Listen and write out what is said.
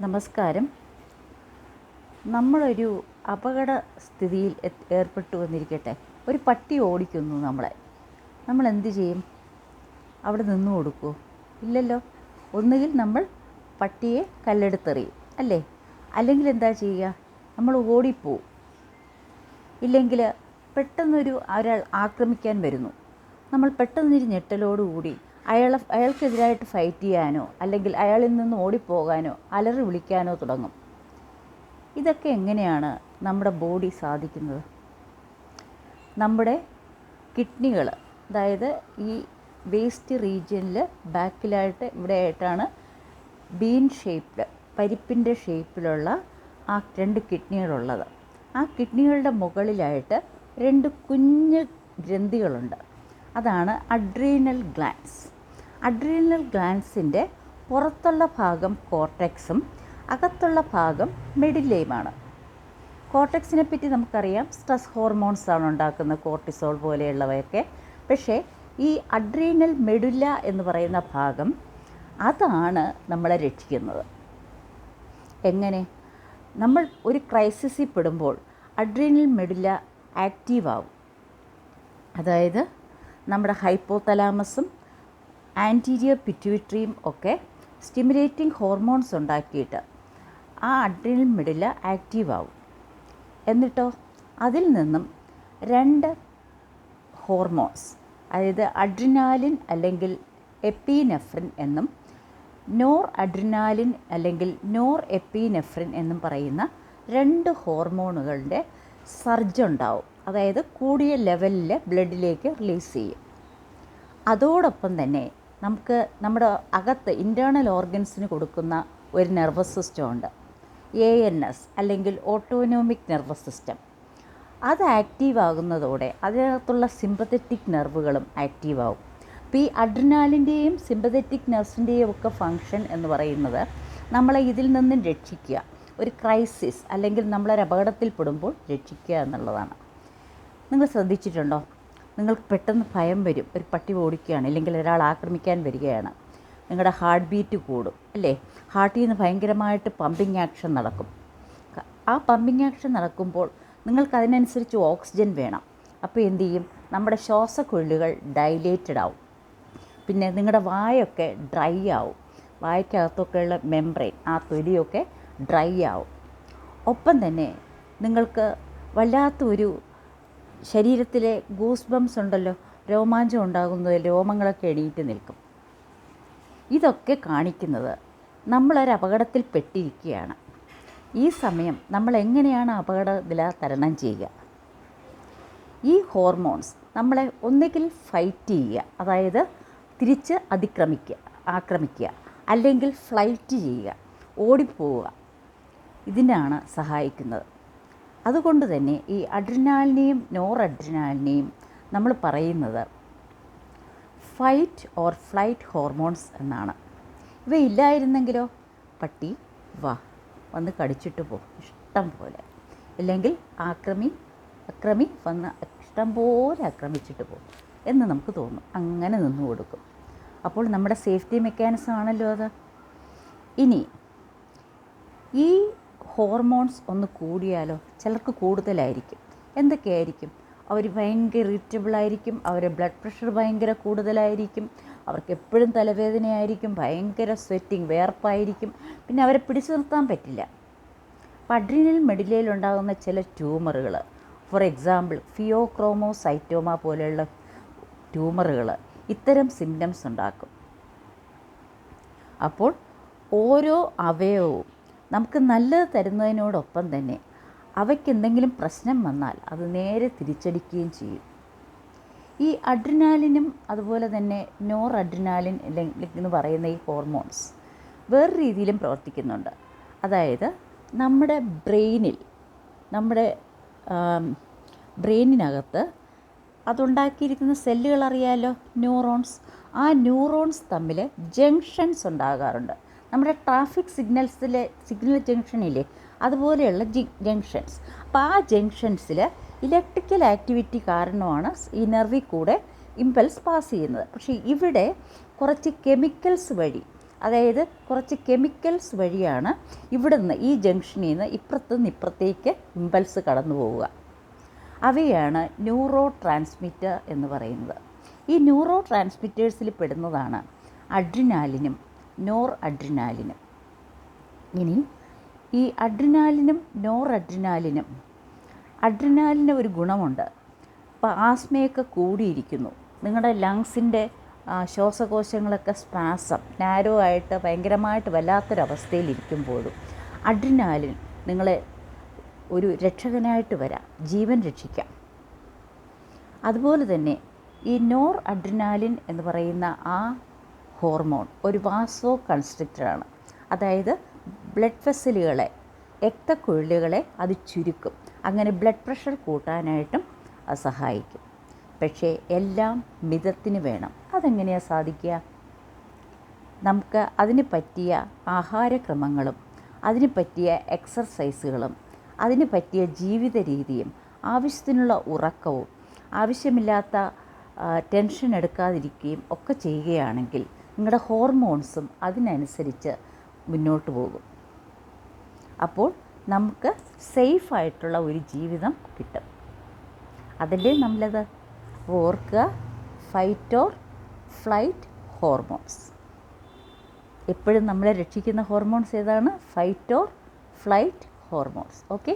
നമസ്കാരം. നമ്മളൊരു അപകട സ്ഥിതിയിൽ ഏർപ്പെട്ടു വന്നിരിക്കട്ടെ. ഒരു പട്ടി ഓടിക്കുന്നു നമ്മളെ. നമ്മൾ എന്ത് ചെയ്യും? അവിടെ നിന്ന് കൊടുക്കുമോ ഇല്ലല്ലോ. ഒന്നുകിൽ നമ്മൾ പട്ടിയെ കല്ലെടുത്തെറിയും അല്ലേ? അല്ലെങ്കിൽ എന്താ ചെയ്യുക? നമ്മൾ ഓടിപ്പോവും. ഇല്ലെങ്കിൽ പെട്ടെന്നൊരു ഒരാൾ ആക്രമിക്കാൻ വരുന്നു. നമ്മൾ പെട്ടെന്നൊരു ഞെട്ടലോടുകൂടി അയാളെ അയാൾക്കെതിരായിട്ട് ഫൈറ്റ് ചെയ്യാനോ അല്ലെങ്കിൽ അയാളിൽ നിന്ന് ഓടിപ്പോകാനോ അലറി വിളിക്കാനോ തുടങ്ങും. ഇതൊക്കെ എങ്ങനെയാണ് നമ്മുടെ ബോഡി സാധിക്കുന്നത്? നമ്മുടെ കിഡ്നികൾ അതായത് ഈ വേസ്റ്റ് റീജിയനിൽ ബാക്കിലായിട്ട് ഇവിടെ ആയിട്ടാണ് ബീൻ ഷേപ്ഡ് പരിപ്പിന്റെ ഷേപ്പിലുള്ള ആ രണ്ട് കിഡ്നികളുള്ളത് ആ കിഡ്നികളുടെ മുകളിലായിട്ട് രണ്ട് കുഞ്ഞ് ഗ്രന്ഥികളുണ്ട്. അതാണ് അഡ്രീനൽ ഗ്ലാൻസ് അഡ്രീനൽ ഗ്ലാൻസിന്റെ പുറത്തുള്ള ഭാഗം കോർട്ടെക്സും അകത്തുള്ള ഭാഗം മെഡില്ലയുമാണ് കോർട്ടെക്സിനെ പറ്റി നമുക്കറിയാം. സ്ട്രെസ് ഹോർമോൺസ് ആണ് ഉണ്ടാക്കുന്ന കോർട്ടിസോൾ പോലെയുള്ളവയൊക്കെ. പക്ഷേ ഈ അഡ്രീനൽ മെഡുല്ല എന്ന് പറയുന്ന ഭാഗം അതാണ് നമ്മളെ രക്ഷിക്കുന്നത്. എങ്ങനെ? നമ്മൾ ഒരു ക്രൈസിസിൽ പെടുമ്പോൾ അഡ്രീനൽ മെഡുല്ല ആക്റ്റീവ് ആവും. അതായത് നമ്മുടെ ഹൈപ്പോതലാമസും ആന്റീരിയർ പിറ്റ്യൂട്ടറിയും ഒക്കെ സ്റ്റിമുലേറ്റിംഗ് ഹോർമോൺസ് ഉണ്ടാക്കിയിട്ട് ആ അഡ്രിനൽ മിഡിൽ ആക്റ്റീവ് ആവും. എന്നിട്ടോ? അതിൽ നിന്നും രണ്ട് ഹോർമോൺസ് അതായത് അഡ്രിനാലിൻ അല്ലെങ്കിൽ എപ്പീനെഫ്രിൻ എന്നും നോർ അഡ്രിനാലിൻ അല്ലെങ്കിൽ നോർ എപ്പീനെഫ്രിൻ എന്നും പറയുന്ന രണ്ട് ഹോർമോണുകളുടെ സർജ് ഉണ്ടാവും. അതായത് കൂടിയ ലെവലിൽ ബ്ലഡിലേക്ക് റിലീസ് ചെയ്യും. അതോടൊപ്പം തന്നെ നമുക്ക് നമ്മുടെ അകത്ത് ഇന്റേർണൽ ഓർഗൻസിന് കൊടുക്കുന്ന ഒരു നെർവസ് സിസ്റ്റം ഉണ്ട്. എ എൻ എസ് അല്ലെങ്കിൽ ഓട്ടോനോമിക് നെർവസ് സിസ്റ്റം അത് ആക്റ്റീവ് ആകുന്നതോടെ അതിനകത്തുള്ള സിമ്പത്തറ്റിക് നെർവുകളും ആക്റ്റീവ് ആവും. അപ്പോൾ ഈ അഡ്രിനാലിന്റെയും സിമ്പത്തറ്റിക് നെർവ്സിന്റെയും ഒക്കെ ഫങ്ഷൻ എന്ന് പറയുന്നത് നമ്മളെ ഇതിൽ നിന്നും രക്ഷിക്കുക. ഒരു ക്രൈസിസ് അല്ലെങ്കിൽ നമ്മളൊരു അപകടത്തിൽപ്പെടുമ്പോൾ രക്ഷിക്കുക എന്നുള്ളതാണ്. നിങ്ങൾ ശ്രദ്ധിച്ചിട്ടുണ്ടോ? നിങ്ങൾക്ക് പെട്ടെന്ന് ഭയം വരും. ഒരു പട്ടി ഓടിക്കുകയാണ്. അല്ലെങ്കിൽ ഒരാൾ ആക്രമിക്കാൻ വരികയാണ്. നിങ്ങളുടെ ഹാർട്ട് ബീറ്റ് കൂടും. അല്ലേ? ഹാർട്ടിൽ നിന്ന് ഭയങ്കരമായിട്ട് പമ്പിങ് ആക്ഷൻ നടക്കും. ആ പമ്പിങ് ആക്ഷൻ നടക്കുമ്പോൾ നിങ്ങൾക്ക് അതിനനുസരിച്ച് ഓക്സിജൻ വേണം. അപ്പോൾ എന്തു ചെയ്യും? നമ്മുടെ ശ്വാസക്കുഴലുകൾ ഡൈലേറ്റഡ് ആവും. പിന്നെ നിങ്ങളുടെ വായൊക്കെ ഡ്രൈ ആവും. വായ്ക്കകത്തൊക്കെയുള്ള മെംബ്രെയിൻ ആ തൊലിയൊക്കെ ഡ്രൈ ആവും. ഒപ്പം തന്നെ നിങ്ങൾക്ക് വല്ലാത്ത ഒരു ശരീരത്തിലെ ഗൂസ് ബംസ് ഉണ്ടല്ലോ രോമാഞ്ചം ഉണ്ടാകുന്നത് രോമങ്ങളൊക്കെ എണീറ്റ് നിൽക്കും. ഇതൊക്കെ കാണിക്കുന്നത് നമ്മളൊരു അപകടത്തിൽ പെട്ടിരിക്കുകയാണ് ഈ സമയം നമ്മൾ എങ്ങനെയാണ് അപകടനില തരണം ചെയ്യുക? ഈ ഹോർമോൺസ് നമ്മളെ ഒന്നുകിൽ ഫൈറ്റ് ചെയ്യുക അതായത് തിരിച്ച് അതിക്രമിക്കുക ആക്രമിക്കുക അല്ലെങ്കിൽ ഫ്ലൈറ്റ് ചെയ്യുക ഓടിപ്പോവുക. ഇതിനാണ് സഹായിക്കുന്നത്. അതുകൊണ്ട് തന്നെ ഈ അഡ്രിനാലിനെയും നോർ അഡ്രിനാലിനെയും നമ്മൾ പറയുന്നത് ഫൈറ്റ് ഓർ ഫ്ലൈറ്റ് ഹോർമോൺസ് എന്നാണ്. ഇവയില്ലായിരുന്നെങ്കിലോ പട്ടി വാ വന്ന് കടിച്ചിട്ട് പോകും ഇഷ്ടം പോലെ. ഇല്ലെങ്കിൽ ആക്രമി അക്രമി വന്ന് ഇഷ്ടം പോലെ ആക്രമിച്ചിട്ട് പോകും എന്ന് നമുക്ക് തോന്നും. അങ്ങനെ നിന്നു കൊടുക്കും. അപ്പോൾ നമ്മുടെ സേഫ്റ്റി മെക്കാനിസം ആണല്ലോ അത്. ഇനി ഈ ഹോർമോൺസ് ഒന്ന് കൂടിയാലോ ചിലർക്ക് കൂടുതലായിരിക്കും. എന്തൊക്കെയായിരിക്കും? അവർ ഭയങ്കര ഇറിറ്റബിളായിരിക്കും അവരുടെ ബ്ലഡ് പ്രഷർ ഭയങ്കര കൂടുതലായിരിക്കും അവർക്ക് എപ്പോഴും തലവേദനയായിരിക്കും ഭയങ്കര സ്വെറ്റിങ് വേർപ്പായിരിക്കും. പിന്നെ അവരെ പിടിച്ചു നിർത്താൻ പറ്റില്ല. പഡ്രീനൽ മെഡിലയിൽ ഉണ്ടാകുന്ന ചില ട്യൂമറുകൾ ഫോർ എക്സാമ്പിൾ ഫിയോക്രോമോസൈറ്റോമ പോലെയുള്ള ട്യൂമറുകൾ ഇത്തരം സിംറ്റംസ് ഉണ്ടാക്കും. അപ്പോൾ ഓരോ അവയവവും നമുക്ക് നല്ലത് തരുന്നതിനോടൊപ്പം തന്നെ അവയ്ക്ക് എന്തെങ്കിലും പ്രശ്നം വന്നാൽ അത് നേരെ തിരിച്ചടിക്കുകയും ചെയ്യും. ഈ അഡ്രിനാലിനും അതുപോലെ തന്നെ നോർ അഡ്രിനാലിൻ എന്ന് പറയുന്ന ഈ ഹോർമോൺസ് വേറെ രീതിയിലും പ്രവർത്തിക്കുന്നുണ്ട്. അതായത് നമ്മുടെ ബ്രെയിനിൽ നമ്മുടെ ബ്രെയിനിനകത്ത് അതുണ്ടാക്കിയിരിക്കുന്ന സെല്ലുകൾ അറിയാലോ? ന്യൂറോൺസ്. ആ ന്യൂറോൺസ് തമ്മിൽ ജംഗ്ഷൻസ് ഉണ്ടാകാറുണ്ട്. നമ്മുടെ ട്രാഫിക് സിഗ്നൽസിലെ സിഗ്നൽ ജംഗ്ഷനില്ലേ അതുപോലെയുള്ള ജി ജംഗ്ഷൻസ് അപ്പോൾ ആ ജംഗ്ഷൻസിൽ ഇലക്ട്രിക്കൽ ആക്ടിവിറ്റി കാരണമാണ് ഈ നെർവിൽ കൂടെ ഇമ്പൽസ് പാസ് ചെയ്യുന്നത്. പക്ഷേ ഇവിടെ കുറച്ച് കെമിക്കൽസ് വഴി അതായത് കുറച്ച് കെമിക്കൽസ് വഴിയാണ് ഇവിടുന്ന് ഈ ജംഗ്ഷനിൽ നിന്ന് ഇപ്പുറത്ത് നിന്ന് ഇപ്പുറത്തേക്ക് ഇമ്പൽസ് കടന്നു പോവുക. അവയാണ് ന്യൂറോ ട്രാൻസ്മിറ്റർ എന്ന് പറയുന്നത്. ഈ ന്യൂറോ ട്രാൻസ്മിറ്റേഴ്സിൽ പെടുന്നതാണ് അഡ്രിനാലിനും നോർ അഡ്രിനാലിനും ഇനി ഈ അഡ്രിനാലിനും നോർ അഡ്രിനാലിനും അഡ്രിനാലിന് ഒരു ഗുണമുണ്ട്. ഇപ്പോൾ ആസ്മയൊക്കെ കൂടിയിരിക്കുന്നു. നിങ്ങളുടെ ലങ്സിന്റെ ശ്വാസകോശങ്ങളൊക്കെ സ്പാസം നാരോ ആയിട്ട് ഭയങ്കരമായിട്ട് വല്ലാത്തൊരവസ്ഥയിലിരിക്കുമ്പോഴും അഡ്രിനാലിൻ നിങ്ങളെ ഒരു രക്ഷകനായിട്ട് വരാം ജീവൻ രക്ഷിക്കാം. അതുപോലെ തന്നെ ഈ നോർ അഡ്രിനാലിൻ എന്ന് പറയുന്ന ആ ഹോർമോൺ ഒരു വാസോ കൺസ്ട്രിക്റ്ററാണ് അതായത് ബ്ലഡ് വെസലുകളെ രക്തക്കുഴലുകളെ അത് ചുരുക്കും. അങ്ങനെ ബ്ലഡ് പ്രഷർ കൂട്ടാനായിട്ടും അത് സഹായിക്കും. പക്ഷേ എല്ലാം മിതത്തിന് വേണം. അതെങ്ങനെയാണ് സാധിക്കുക? നമുക്ക് അതിന് പറ്റിയ ആഹാരക്രമങ്ങളും അതിന് പറ്റിയ എക്സർസൈസുകളും അതിന് പറ്റിയ ജീവിത രീതിയും ആവശ്യത്തിനുള്ള ഉറക്കവും ആവശ്യമില്ലാത്ത ടെൻഷൻ എടുക്കാതിരിക്കുകയും ഒക്കെ ചെയ്യുകയാണെങ്കിൽ നിങ്ങളുടെ ഹോർമോൺസും അതിനനുസരിച്ച് മുന്നോട്ട് പോകും. അപ്പോൾ നമുക്ക് സേഫായിട്ടുള്ള ഒരു ജീവിതം കിട്ടും. അതിന്റെ നമ്മളത് ഓർക്കുക ഫൈറ്റ് ഓർ ഫ്ലൈറ്റ് ഹോർമോൺസ് എപ്പോഴും നമ്മളെ രക്ഷിക്കുന്ന ഹോർമോൺസ് ഏതാണ്? Fight or flight hormones okay